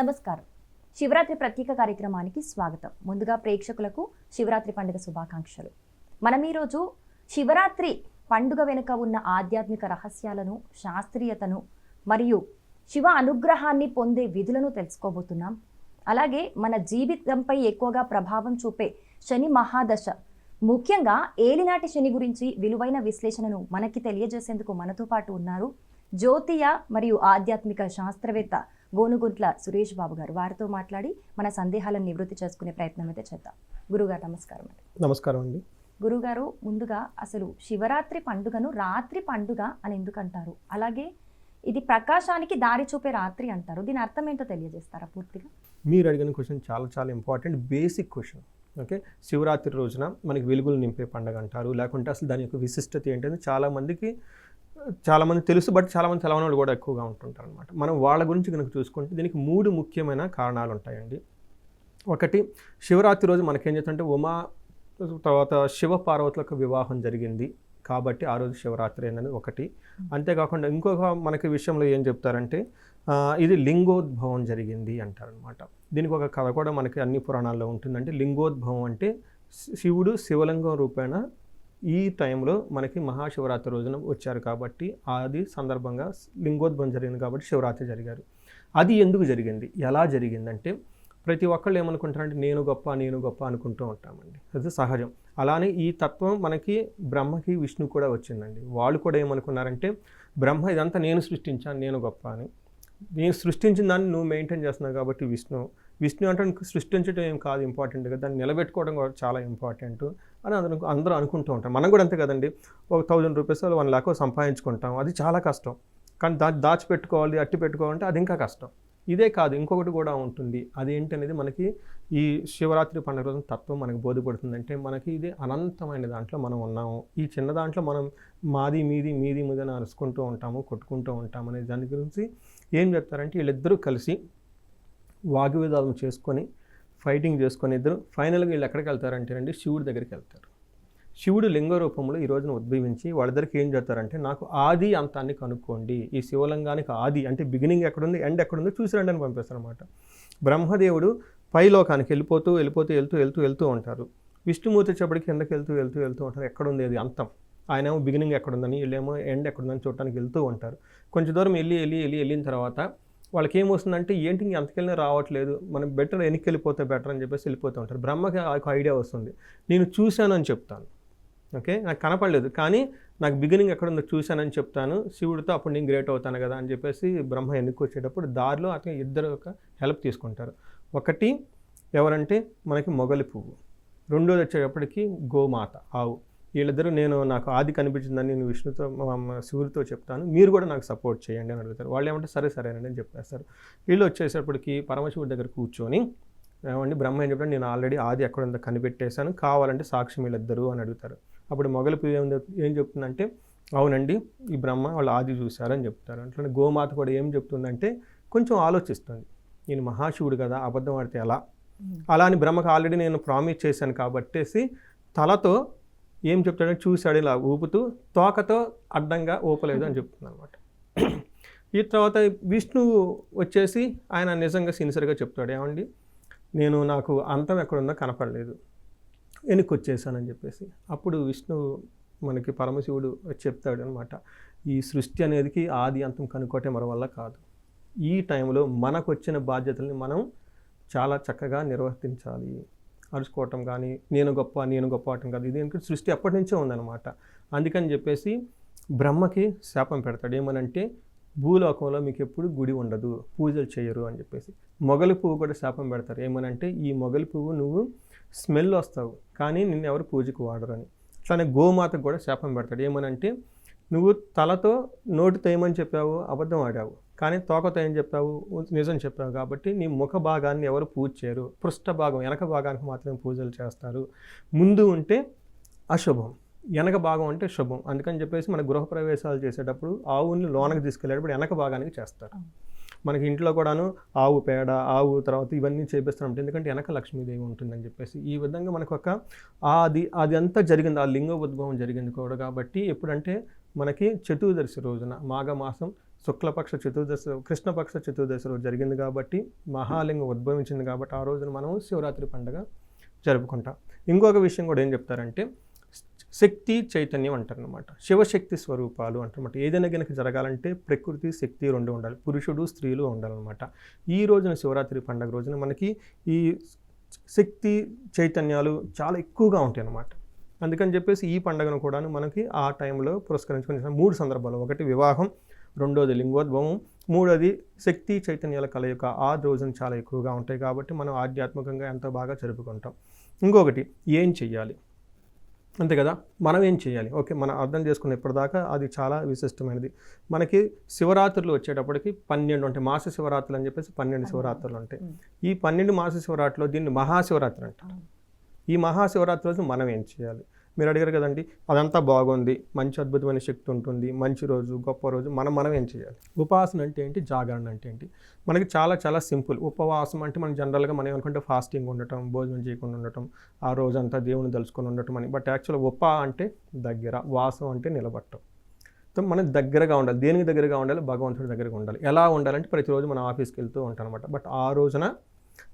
నమస్కారం. శివరాత్రి ప్రత్యేక కార్యక్రమానికి స్వాగతం. ముందుగా ప్రేక్షకులకు శివరాత్రి పండుగ శుభాకాంక్షలు. మనం ఈరోజు శివరాత్రి పండుగ వెనుక ఉన్న ఆధ్యాత్మిక రహస్యాలను శాస్త్రీయతను మరియు శివ అనుగ్రహాన్ని పొందే విధులను తెలుసుకోబోతున్నాం. అలాగే మన జీవితంపై ఎక్కువగా ప్రభావం చూపే శని మహాదశ. ముఖ్యంగా ఏలినాటి శని గురించి విలువైన విశ్లేషణను మనకి తెలియజేసేందుకు మనతో పాటు ఉన్నారు జ్యోతియ మరియు ఆధ్యాత్మిక శాస్త్రవేత్త గోనుగుంట్ల సురేష్ బాబు గారు వారితో మాట్లాడి మన సందేహాలను నివృత్తి చేసుకునే ప్రయత్నం అయితే చేద్దాం. గురుగారు నమస్కారం అండి. నమస్కారం అండి. గురుగారు ముందుగా అసలు శివరాత్రి పండుగను రాత్రి పండుగ అని ఎందుకు అంటారు అలాగే ఇది ప్రకాశానికి దారి చూపే రాత్రి అంటారు. దీని అర్థం ఏంటో తెలియజేస్తారా పూర్తిగా? మీరు అడిగిన క్వశ్చన్ చాలా చాలా important basic question. Okay? Shivaratri రోజున మనకి వెలుగులు నింపే పండుగ అంటారు. లేకుంటే అసలు దాని యొక్క విశిష్టత ఏంటని చాలామందికి చాలామంది తెలుసు బట్ చాలామంది తెలవని వాళ్ళు కూడా ఎక్కువగా ఉంటుంటారు అనమాట మనం వాళ్ళ గురించి కనుక చూసుకుంటే దీనికి మూడు ముఖ్యమైన కారణాలు ఉంటాయండి. ఒకటి శివరాత్రి రోజు మనకేం చేస్తుంటే ఉమా తర్వాత శివ పార్వతులకు వివాహం జరిగింది. కాబట్టి ఆ రోజు శివరాత్రి అనేది ఒకటి. అంతేకాకుండా ఇంకొక మనకి విషయంలో ఏం చెప్తారంటే ఇది లింగోద్భవం జరిగింది అంటారనమాట దీనికి ఒక కథ కూడా మనకి అన్ని పురాణాల్లో ఉంటుందంటే లింగోద్భవం అంటే శివుడు శివలింగం రూపేణ ఈ టైంలో మనకి మహాశివరాత్రి రోజున వచ్చారు కాబట్టి అది సందర్భంగా లింగోద్భవం జరిగింది కాబట్టి శివరాత్రి జరిగారు. అది ఎందుకు జరిగింది? ఎలా జరిగిందంటే ప్రతి ఒక్కళ్ళు ఏమనుకుంటారంటే నేను గొప్ప నేను గొప్ప అనుకుంటూ ఉంటామండి. అది సహజం. అలానే ఈ తత్వం మనకి బ్రహ్మకి విష్ణు కూడా వచ్చిందండి. వాళ్ళు కూడా ఏమనుకున్నారంటే బ్రహ్మ ఇదంతా నేను సృష్టించాను నేను గొప్ప అని. నేను సృష్టించిన దాన్ని నువ్వు మెయింటైన్ చేస్తున్నావు కాబట్టి విష్ణు విష్ణు అంటే సృష్టించడం ఏం కాదు ఇంపార్టెంట్ కదా. దాన్ని నిలబెట్టుకోవడం కూడా చాలా ఇంపార్టెంట్ అని అందరూ అందరూ అనుకుంటూ ఉంటాం మనం కూడా అంతే కదండి. ఒక థౌజండ్ రూపీస్ వన్ లాక్ సంపాదించుకుంటాం. అది చాలా కష్టం. కానీ దా దాచిపెట్టుకోవాలి అట్టి పెట్టుకోవాలంటే అది ఇంకా కష్టం. ఇదే కాదు ఇంకొకటి కూడా ఉంటుంది. అదేంటి అనేది మనకి ఈ శివరాత్రి పండుగ రోజున తత్వం మనకి బోధపడుతుంది. అంటే మనకి ఇది అనంతమైన దాంట్లో మనం ఉన్నాము. ఈ చిన్న దాంట్లో మనం మాది మీది మీది మీద అరుచుకుంటూ ఉంటాము కొట్టుకుంటూ ఉంటాము అనే దాని గురించి ఏం చెప్తారంటే వీళ్ళిద్దరూ కలిసి వాగ్వివాదం చేసుకొని ఫైటింగ్ చేసుకొని ఇద్దరు ఫైనల్గా వీళ్ళు ఎక్కడికి వెళ్తారంటేనండి శివుడి దగ్గరికి వెళ్తారు. శివుడు లింగ రూపంలో ఈ రోజున ఉద్భవించి వాళ్ళిద్దరికి ఏం చేస్తారంటే నాకు ఆది అంతాన్ని కనుక్కోండి ఈ శివలింగానికి ఆది అంటే బిగినింగ్ ఎక్కడుంది ఎండ్ ఎక్కడుందో చూసిరండి అని పంపిస్తారనమాట బ్రహ్మదేవుడు పైలోకానికి వెళ్ళిపోతూ వెళ్ళిపోతూ వెళ్తూ వెళ్తూ వెళ్తూ ఉంటారు. విష్ణుమూర్తి వచ్చేప్పటికి కిందకి వెళ్తూ వెళ్తూ వెళ్తూ ఉంటారు? ఎక్కడుంది అది అంతం? ఆయన ఏమో బిగినింగ్ ఎక్కడుందని వీళ్ళేమో ఎండ్ ఎక్కడుందని చూడటానికి వెళ్తూ ఉంటారు. కొంచెం దూరం వెళ్ళి వెళ్ళి వెళ్ళి వెళ్ళిన తర్వాత వాళ్ళకి ఏమొస్తుందంటే ఏంటి ఇంక అంతకెళ్ళినా రావట్లేదు మనం బెటర్ వెనక్కి వెళ్ళిపోతే బెటర్ అని చెప్పేసి వెళ్ళిపోతూ ఉంటారు. బ్రహ్మకి ఒక ఐడియా వస్తుంది. నేను చూశాను అని చెప్తాను. ఓకే? నాకు కనపడలేదు. కానీ నాకు బిగినింగ్ ఎక్కడుందో చూశానని చెప్తాను. శివుడితో అప్పుడు నేను గ్రేట్ అవుతాను కదా అని చెప్పేసి బ్రహ్మ ఎన్నుకొచ్చేటప్పుడు దారిలో అతను ఇద్దరు ఒక హెల్ప్ తీసుకుంటారు. ఒకటి ఎవరంటే మనకి మొగలి పువ్వు. రెండోది వచ్చేటప్పటికి గోమాత ఆవు. వీళ్ళిద్దరూ నేను నాకు ఆది కనిపించిందని నేను విష్ణుతో శివుడితో చెప్తాను. మీరు కూడా నాకు సపోర్ట్ చేయండి అని అడుగుతారు. వాళ్ళు ఏమంటే సరే సరేనండి అని చెప్పేస్తారు. వీళ్ళు వచ్చేటప్పటికి పరమశివుడి దగ్గర కూర్చొని ఏమండి బ్రహ్మ ఏం చెప్తాడు నేను ఆల్రెడీ ఆది ఎక్కడ ఉందో కనిపెట్టేశాను. కావాలంటే సాక్షి వీళ్ళిద్దరు అని అడుగుతారు. అప్పుడు మొగలి ఏం ఏం చెప్తుందంటే అవునండి ఈ బ్రహ్మ వాళ్ళు ఆది చూశారని చెప్తారు. అట్లనే గోమాత కూడా ఏం చెప్తుందంటే కొంచెం ఆలోచిస్తుంది. నేను మహాశివుడు కదా అబద్ధం ఆడితే ఎలా? అలా అని బ్రహ్మకు ఆల్రెడీ నేను ప్రామిస్ చేశాను కాబట్టేసి తలతో ఏం చెప్తాడంటే చూశాడు ఇలా ఊపుతూ తోకతో అడ్డంగా ఊపలేదు అని చెప్తుంది అనమాట ఈ తర్వాత విష్ణువు వచ్చేసి ఆయన నిజంగా సిన్సియర్గా చెప్తాడు ఏమండి? నేను నాకు అంతం ఎక్కడుందో కనపడలేదు. వెనక్కి వచ్చేసానని చెప్పేసి. అప్పుడు విష్ణువు మనకి పరమశివుడు చెప్తాడు అనమాట ఈ సృష్టి అనేదికి ఆది అంతం కనుక్కోటే మన వల్ల కాదు. ఈ టైంలో మనకు వచ్చిన బాధ్యతల్ని మనం చాలా చక్కగా నిర్వర్తించాలి. అరుచుకోవటం కానీ నేను గొప్ప నేను గొప్ప అవటం కాదు. ఇది ఎందుకంటే సృష్టి అప్పటి నుంచే ఉందన్నమాట. అందుకని చెప్పేసి బ్రహ్మకి శాపం పెడతాడు. ఏమనంటే భూలోకంలో మీకు ఎప్పుడు గుడి ఉండదు పూజలు చేయరు అని చెప్పేసి. మొగలి పువ్వు కూడా శాపం పెడతారు. ఏమనంటే ఈ మొగలి పువ్వు నువ్వు స్మెల్ వస్తావు కానీ నిన్ను ఎవరు పూజకు వాడరు అని. అట్లానే గోమాతకు కూడా శాపం పెడతాడు. ఏమనంటే నువ్వు తలతో నోటితో ఏమని చెప్పావు? అబద్ధం ఆడావు. కానీ తోకతో ఏం చెప్పావు నిజం చెప్పావు కాబట్టి నీ ముఖ భాగాన్ని ఎవరు పూజ చేయరు. పృష్ఠ భాగం వెనక భాగానికి మాత్రమే పూజలు చేస్తారు. ముందు ఉంటే అశుభం వెనక భాగం అంటే శుభం. అందుకని చెప్పేసి మన గృహప్రవేశాలు చేసేటప్పుడు ఆవుని లోనకి తీసుకెళ్ళేటప్పుడు వెనక భాగానికి చేస్తారు. మనకి ఇంట్లో కూడాను ఆవు పేడ ఆవు తర్వాత ఇవన్నీ చేపిస్తున్నాం ఎందుకంటే వెనక లక్ష్మీదేవి ఉంటుందని చెప్పేసి ఈ విధంగా మనకు ఒక అది అది అంతా జరిగింది. ఆ లింగ ఉద్భవం జరిగింది కూడా. కాబట్టి ఎప్పుడంటే మనకి చతుర్దశి రోజున మాఘమాసం శుక్లపక్ష చతుర్దశి కృష్ణపక్ష చతుర్దశి రోజు జరిగింది కాబట్టి మహాలింగం ఉద్భవించింది కాబట్టి ఆ రోజున మనం శివరాత్రి పండుగ జరుపుకుంటాం. ఇంకొక విషయం కూడా ఏం చెప్తారంటే శక్తి చైతన్యం అంటారనమాట శివశక్తి స్వరూపాలు అంటారనమాట ఏదైనా కనుక జరగాలంటే ప్రకృతి శక్తి రెండు ఉండాలి. పురుషుడు స్త్రీలు ఉండాలన్నమాట. ఈ రోజున శివరాత్రి పండుగ రోజున మనకి ఈ శక్తి చైతన్యాలు చాలా ఎక్కువగా ఉంటాయి అన్నమాట అందుకని చెప్పేసి ఈ పండుగను కూడా మనకి ఆ టైంలో పురస్కరించుకుని మూడు సందర్భాలు ఒకటి వివాహం రెండోది లింగోద్భవం. మూడోది శక్తి చైతన్యాల కలయిక ఆ రోజున చాలా ఎక్కువగా ఉంటాయి కాబట్టి మనం ఆధ్యాత్మికంగా ఎంతో బాగా జరుపుకుంటాం. ఇంకొకటి ఏం చెయ్యాలి? అంతే కదా? మనం ఏం చేయాలి ఓకే మనం అర్థం చేసుకున్న ఇప్పటిదాకా అది చాలా విశిష్టమైనది. మనకి శివరాత్రులు వచ్చేటప్పటికి పన్నెండు ఉంటాయి మాస శివరాత్రులు అని చెప్పేసి పన్నెండు శివరాత్రులు ఉంటాయి. ఈ పన్నెండు మాస శివరాత్రిలో దీన్ని మహాశివరాత్రి అంటారు. ఈ మహాశివరాత్రి రోజు మనం ఏం చేయాలి మీరు అడిగారు కదండి అదంతా బాగుంది మంచి అద్భుతమైన శక్తి ఉంటుంది మంచి రోజు గొప్ప రోజు మనం మనం ఏం చేయాలి? ఉపాసన అంటే ఏంటి? జాగరణ అంటే ఏంటి? మనకి చాలా చాలా సింపుల్. ఉపవాసం అంటే మనం జనరల్గా మనం ఏమనుకుంటే ఫాస్టింగ్ ఉండటం భోజనం చేయకుండా ఉండటం ఆ రోజంతా దేవుని తలుచుకొని ఉండటం అని. బట్ యాక్చువల్ ఉప అంటే దగ్గర వాసం అంటే నిలబట్టం. సో మనం దగ్గరగా ఉండాలి. దేనికి దగ్గరగా ఉండాలి? భగవంతుడి దగ్గరగా ఉండాలి. ఎలా ఉండాలంటే ప్రతిరోజు మనం ఆఫీస్కి వెళ్తూ ఉంటాం అనమాట బట్ ఆ రోజున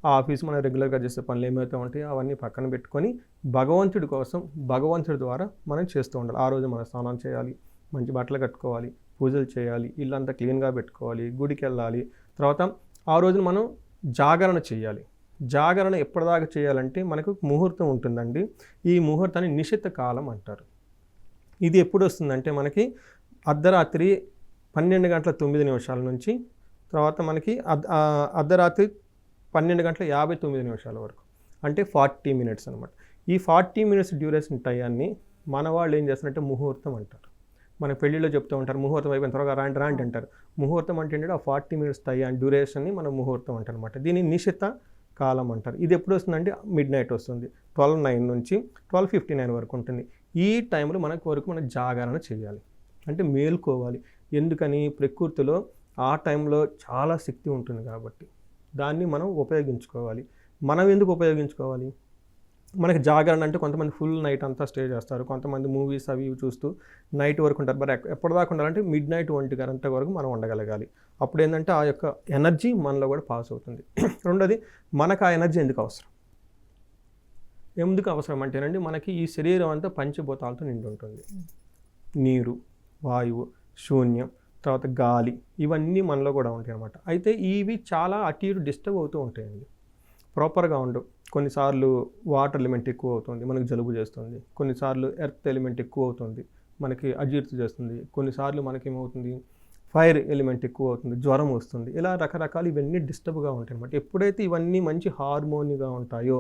ఆ ఆఫీస్ మనం రెగ్యులర్గా చేసే పనులు ఏమైతే ఉంటాయో అవన్నీ పక్కన పెట్టుకొని భగవంతుడి కోసం భగవంతుడి ద్వారా మనం చేస్తూ ఉండాలి. ఆ రోజు మనం స్నానం చేయాలి మంచి బట్టలు కట్టుకోవాలి పూజలు చేయాలి ఇల్లంతా క్లీన్గా పెట్టుకోవాలి గుడికి వెళ్ళాలి. తర్వాత ఆ రోజున మనం జాగరణ చేయాలి. జాగరణ ఎప్పటిదాకా చేయాలంటే మనకు ముహూర్తం ఉంటుందండి. ఈ ముహూర్తాన్ని నిషిద్ధ కాలం అంటారు. ఇది ఎప్పుడు వస్తుందంటే మనకి అర్ధరాత్రి పన్నెండు గంటల తొమ్మిది నిమిషాల నుంచి తర్వాత మనకి అర్ధ- అర్ధరాత్రి పన్నెండు గంటల యాభై తొమ్మిది నిమిషాల వరకు. అంటే ఫార్టీ మినిట్స్ అనమాట ఈ ఫార్టీ మినిట్స్ డ్యూరేషన్ టయాన్ని మన వాళ్ళు ఏం చేస్తారంటే ముహూర్తం అంటారు. మన పెళ్ళిలో చెప్తూ ఉంటారు ముహూర్తం అయిపోయిన త్వరగా రాండి రాండి అంటారు. ముహూర్తం అంటే ఏంటంటే ఆ ఫార్టీ మినిట్స్ టైం డ్యూరేషన్ని మనం ముహూర్తం అంటారు అనమాట దీన్ని నిషిత కాలం అంటారు. ఇది ఎప్పుడు వస్తుందంటే మిడ్ నైట్ వస్తుంది. ట్వెల్వ్ నైన్ నుంచి ట్వెల్వ్ ఫిఫ్టీ నైన్ వరకు ఉంటుంది. ఈ టైంలో మనకు వరకు మనం జాగరణ చేయాలి. అంటే మేల్కోవాలి. ఎందుకని? ప్రకృతిలో ఆ టైంలో చాలా శక్తి ఉంటుంది కాబట్టి. దాన్ని మనం ఉపయోగించుకోవాలి. మనం ఎందుకు ఉపయోగించుకోవాలి? మనకి జాగరణ అంటే కొంతమంది ఫుల్ నైట్ అంతా స్టే చేస్తారు. కొంతమంది మూవీస్ అవి ఇవి చూస్తూ నైట్ వరకు ఉంటారు. మరి ఎప్ప- ఎప్పటిదాకా ఉండాలంటే మిడ్ నైట్ ఒంటి గంట వరకు మనం ఉండగలగాలి. అప్పుడు ఏంటంటే ఆ యొక్క ఎనర్జీ మనలో కూడా పాస్ అవుతుంది. రెండోది మనకు ఆ ఎనర్జీ ఎందుకు అవసరం? ఎందుకు అవసరం అంటేనండి మనకి ఈ శరీరం అంతా పంచభూతాలతో నిండి ఉంటుంది. నీరు వాయువు శూన్యం తర్వాత గాలి ఇవన్నీ మనలో కూడా ఉంటాయి అన్నమాట అయితే ఇవి చాలా అటు ఇటు డిస్టర్బ్ అవుతూ ఉంటాయండి. ప్రాపర్గా ఉండవు. కొన్నిసార్లు వాటర్ ఎలిమెంట్ ఎక్కువ అవుతుంది మనకు జలుబు చేస్తుంది. కొన్నిసార్లు ఎర్త్ ఎలిమెంట్ ఎక్కువ అవుతుంది మనకి అజీర్తి చేస్తుంది. కొన్నిసార్లు మనకి ఏమవుతుంది ఫైర్ ఎలిమెంట్ ఎక్కువ అవుతుంది జ్వరం వస్తుంది. ఇలా రకరకాలు ఇవన్నీ డిస్టర్బ్గా ఉంటాయి అనమాట ఎప్పుడైతే ఇవన్నీ మంచి హార్మోనిగా ఉంటాయో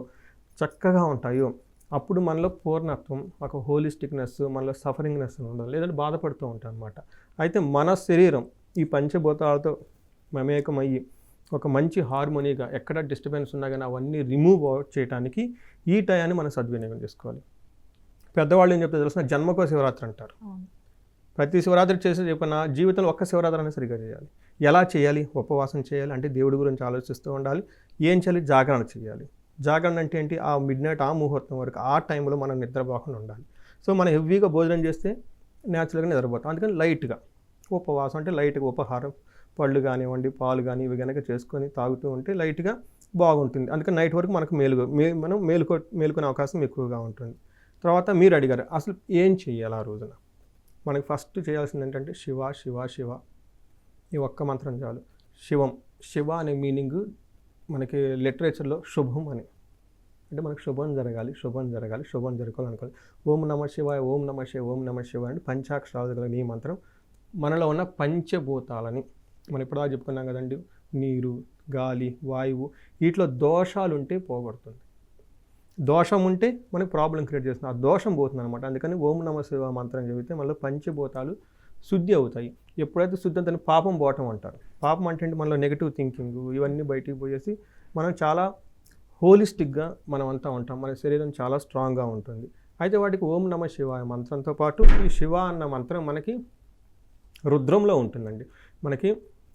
చక్కగా ఉంటాయో అప్పుడు మనలో పూర్ణత్వం ఒక హోలిస్టిక్నెస్ మనలో సఫరింగ్నెస్ ఉండదు లేదంటే బాధపడుతూ ఉంటాం అనమాట అయితే మన శరీరం ఈ పంచభూతాలతో మమేకమయ్యి ఒక మంచి హార్మోనీగా ఎక్కడ డిస్టర్బెన్స్ ఉన్నా కానీ అవన్నీ రిమూవ్ చేయడానికి ఈ టయాన్ని మనం సద్వినియోగం చేసుకోవాలి. పెద్దవాళ్ళు ఏం చెప్తే తెలిసిన జన్మకో శివరాత్రి అంటారు. ప్రతి శివరాత్రి చేసే చెప్పిన జీవితంలో ఒక్క శివరాత్రి అనేది సరిగ్గా చేయాలి. ఎలా చేయాలి? ఉపవాసం చేయాలి. అంటే దేవుడి గురించి ఆలోచిస్తూ ఉండాలి. ఏం చేయాలి? జాగరణ చేయాలి. జాగరణ అంటే ఏంటి? ఆ మిడ్ నైట్ ఆ ముహూర్తం వరకు ఆ టైంలో మనం నిద్రపోకుండా ఉండాలి. సో మనం హెవీగా భోజనం చేస్తే న్యాచురల్గా నిద్రపోతాం. అందుకని లైట్గా ఉపవాసం అంటే లైట్గా ఉపహారం పళ్ళు కానివ్వండి పాలు కానీ ఇవి కనుక చేసుకొని తాగుతూ ఉంటే లైట్గా బాగుంటుంది. అందుకని నైట్ వరకు మనకు మేలు మే మనం మేలుకో మేలుకునే అవకాశం ఎక్కువగా ఉంటుంది. తర్వాత మీరు అడిగారు అసలు ఏం చేయాలి ఆ రోజున? మనకి ఫస్ట్ చేయాల్సింది ఏంటంటే శివ శివ శివ. ఈ ఒక్క మంత్రం చాలు. శివం. శివ అనే మీనింగ్ మనకి లిటరేచర్లో శుభం అని. అంటే మనకు శుభం జరగాలి శుభం జరగాలి శుభం జరగాలనుకోవాలి ఓం నమ శివాయ ఓం నమ శివ ఓం నమ శివాయ అంటే పంచాక్షరాలు గల ఈ మంత్రం మనలో ఉన్న పంచభూతాలని మనం ఇప్పుడు చెప్పుకున్నాం కదండి. నీరు గాలి వాయువు వీటిలో దోషాలు ఉంటే పోగొడుతుంది. దోషం ఉంటే మనకి ప్రాబ్లం క్రియేట్ చేస్తుంది. ఆ దోషం పోతుంది అనమాట అందుకని ఓం నమ శివ మంత్రం చదివితే మనలో పంచభూతాలు శుద్ధి అవుతాయి. ఎప్పుడైతే శుద్ధి అవుతాయో పాపం పోవటం అంటారు. పాపం అంటే మనలో నెగిటివ్ థింకింగ్ ఇవన్నీ బయటికి పోయేసి మనం చాలా హోలిస్టిక్గా మనం అంతా ఉంటాం. మన శరీరం చాలా స్ట్రాంగ్గా ఉంటుంది. అయితే వాటికి ఓం నమ శివాయ మంత్రంతో పాటు ఈ శివ అన్న మంత్రం మనకి రుద్రంలో ఉంటుందండి. మనకి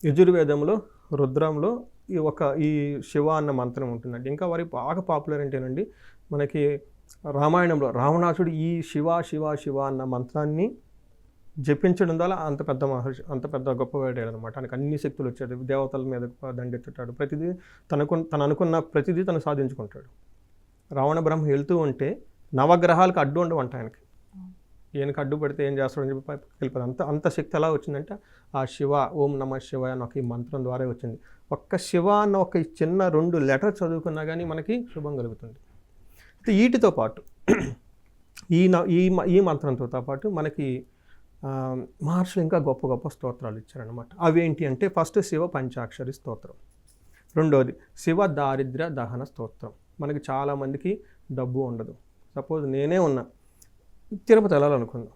యజుర్వేదంలో రుద్రంలో ఈ ఒక ఈ శివ అన్న మంత్రం ఉంటుందండి. ఇంకా వారి బాగా పాపులర్ ఏంటేనండి మనకి రామాయణంలో రావణాసుడు ఈ శివ శివ శివ అన్న మంత్రాన్ని జపించడం ద్వారా అంత పెద్ద మహర్షి అంత పెద్ద గొప్పవాడాడు అనమాట ఆయనకు అన్ని శక్తులు వచ్చాడు దేవతల మీద దండెత్తుతాడు. ప్రతిదీ తనకు తను అనుకున్న ప్రతిదీ తను సాధించుకుంటాడు. రావణ బ్రహ్మ వెళ్తూ ఉంటే నవగ్రహాలకు అడ్డు ఉండవంట ఆయనకి. ఈయనకి అడ్డు పడితే ఏం చేస్తాడని చెప్పి వెళ్ళిపోతుంది అంత అంత శక్తి ఎలా వచ్చిందంటే ఆ శివ ఓం నమ శివ అని ఒక ఈ మంత్రం ద్వారా వచ్చింది. ఒక్క శివ అన్న ఒక చిన్న రెండు లెటర్ చదువుకున్నా కానీ మనకి శుభం కలుగుతుంది. అయితే వీటితో పాటు ఈ న- ఈ ఈ మంత్రంతో పాటు మనకి మహర్షులు ఇంకా గొప్ప గొప్ప స్తోత్రాలు ఇచ్చారనమాట అవేంటి అంటే ఫస్ట్ శివ పంచాక్షరి స్తోత్రం. రెండోది శివ దారిద్ర్య దహన స్తోత్రం. మనకి చాలామందికి డబ్బు ఉండదు. సపోజ్ నేనే ఉన్నా తిరుపతి వెళ్ళాలనుకుందాం.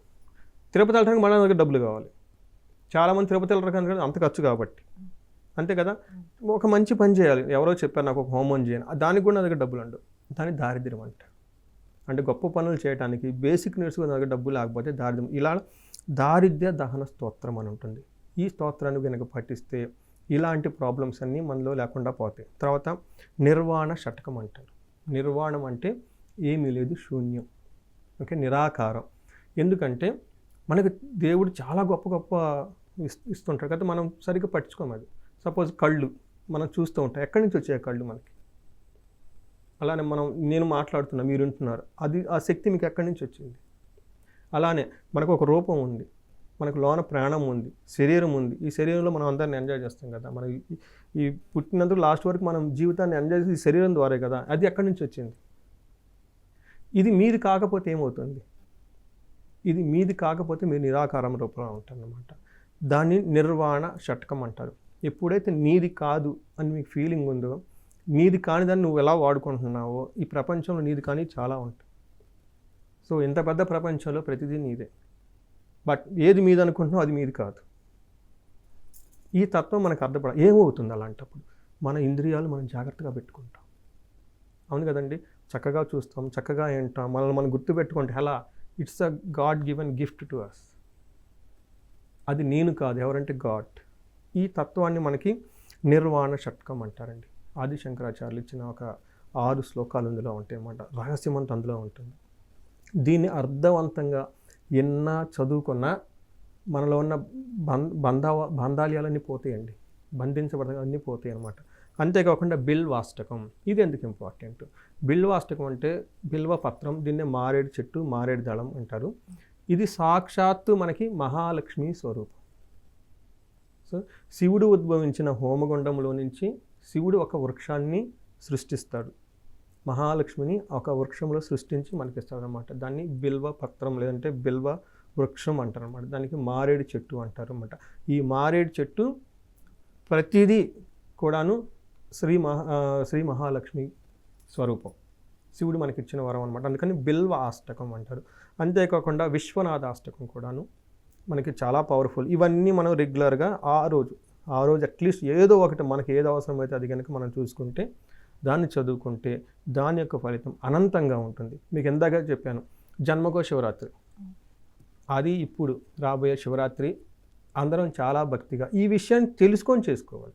తిరుపతి వెళ్ళడానికి మళ్ళీ దగ్గర డబ్బులు కావాలి. చాలామంది తిరుపతి వెళ్ళరు కానీ అంత ఖర్చు కాబట్టి. అంతే కదా? ఒక మంచి పని చేయాలి. ఎవరో చెప్పారు నాకు ఒక హోమం చేయను. దానికి కూడా నా దగ్గర డబ్బులు ఉండవు. దాని దారిద్ర్యం అంటారు. అంటే గొప్ప పనులు చేయడానికి బేసిక్ నీడ్స్ నా దగ్గర డబ్బు లేకపోతే దారిద్ర్యం. ఇలా దారిద్ర్య దహన స్తోత్రం అని ఉంటుంది. ఈ స్తోత్రాన్ని కనుక పఠిస్తే ఇలాంటి ప్రాబ్లమ్స్ అన్నీ మనలో లేకుండా పోతాయి. తర్వాత నిర్వాణ షటకం అంటారు. నిర్వాణం అంటే ఏమీ లేదు శూన్యం. ఓకే? నిరాకారం. ఎందుకంటే మనకు దేవుడు చాలా గొప్ప గొప్ప ఇస్తుంటారు కదా మనం సరిగ్గా పట్టించుకోము అది. సపోజ్ కళ్ళు మనం చూస్తూ ఉంటాం. ఎక్కడి నుంచి వచ్చాయి కళ్ళు మనకి? అలానే మనం నేను మాట్లాడుతున్నా మీరు వింటున్నారు. అది ఆ శక్తి మీకు ఎక్కడి నుంచి వచ్చింది? అలానే మనకు ఒక రూపం ఉంది. మనకు లోన ప్రాణం ఉంది. శరీరం ఉంది. ఈ శరీరంలో మనం అందరిని ఎంజాయ్ చేస్తాం కదా. మన ఈ- పుట్టినందుకు లాస్ట్ వరకు మనం జీవితాన్ని ఎంజాయ్ చేసి ఈ శరీరం ద్వారా కదా అది ఎక్కడి నుంచి వచ్చింది? ఇది మీది కాకపోతే ఏమవుతుంది? ఇది మీది కాకపోతే మీరు నిరాకారం రూపంలో ఉంటారన్నమాట. దాన్ని నిర్వాణ షట్కం అంటారు. ఎప్పుడైతే నీది కాదు అని మీకు ఫీలింగ్ ఉందో నీది కాని దాన్ని నువ్వు ఎలా వాడుకుంటున్నావో ఈ ప్రపంచంలో నీది కానీ చాలా ఉంటాయి. సో ఇంత పెద్ద ప్రపంచంలో ప్రతిదీ నీదే. బట్ ఏది మీది అనుకుంటున్నావు అది మీది కాదు. ఈ తత్వం మనకు అర్థపడ ఏమవుతుంది అలాంటప్పుడు? మన ఇంద్రియాలు మనం జాగ్రత్తగా పెట్టుకుంటాం. అవును కదండి? చక్కగా చూస్తాం చక్కగా వింటాం మనల్ని మనం గుర్తుపెట్టుకుంటే ఎలా it's a god given gift to us. అది నేను కాదు ఎవరంటే గాడ్. ఈ తత్వాన్ని మనకి నిర్వాణ షట్కం అంటారండి. ఆది శంకరాచార్యులు ఇచ్చిన ఒక ఆరు శ్లోకాలు అందులో ఉంటాయి అన్నమాట రహస్యం అంతా అందులో ఉంటుంది. దీన్ని అర్థవంతంగా ఎన్న చదువుకున్నా మనలో ఉన్న బంధ బంధ బంధాలయాలన్నీ పోతాయండి. బంధించబడతాయి అన్నీ పోతాయి అనమాట అంతేకాకుండా బిల్వాష్టకం ఇది ఎందుకు ఇంపార్టెంట్? బిల్వాష్టకం అంటే బిల్వ పత్రం దీన్నే మారేడు చెట్టు మారేడు దళం అంటారు. ఇది సాక్షాత్తు మనకి మహాలక్ష్మి స్వరూపం. సో శివుడు ఉద్భవించిన హోమగుండంలో నుంచి శివుడు ఒక వృక్షాన్ని సృష్టిస్తాడు. మహాలక్ష్మిని ఒక వృక్షంలో సృష్టించి మనకి ఇస్తాడనమాట దాన్ని బిల్వ పత్రం లేదంటే బిల్వ వృక్షం అంటారనమాట దానికి మారేడు చెట్టు అంటారనమాట ఈ మారేడు చెట్టు ప్రతిదీ కూడాను శ్రీ మహా శ్రీ మహాలక్ష్మి స్వరూపం. శివుడు మనకి ఇచ్చిన వరం అనమాట అందుకని బిల్వ ఆష్టకం అంటారు. అంతేకాకుండా విశ్వనాథ అష్టకం కూడాను మనకి చాలా పవర్ఫుల్. ఇవన్నీ మనం రెగ్యులర్గా ఆ రోజు ఆ రోజు అట్లీస్ట్ ఏదో ఒకటి మనకి ఏది అవసరమైతే అది కనుక మనం చూసుకుంటే దాన్ని చదువుకుంటే దాని యొక్క ఫలితం అనంతంగా ఉంటుంది. మీకు ఎందాక చెప్పాను జన్మకో శివరాత్రి. అది ఇప్పుడు రాబోయే శివరాత్రి. అందరం చాలా భక్తిగా ఈ విషయాన్ని తెలుసుకొని చేసుకోవాలి.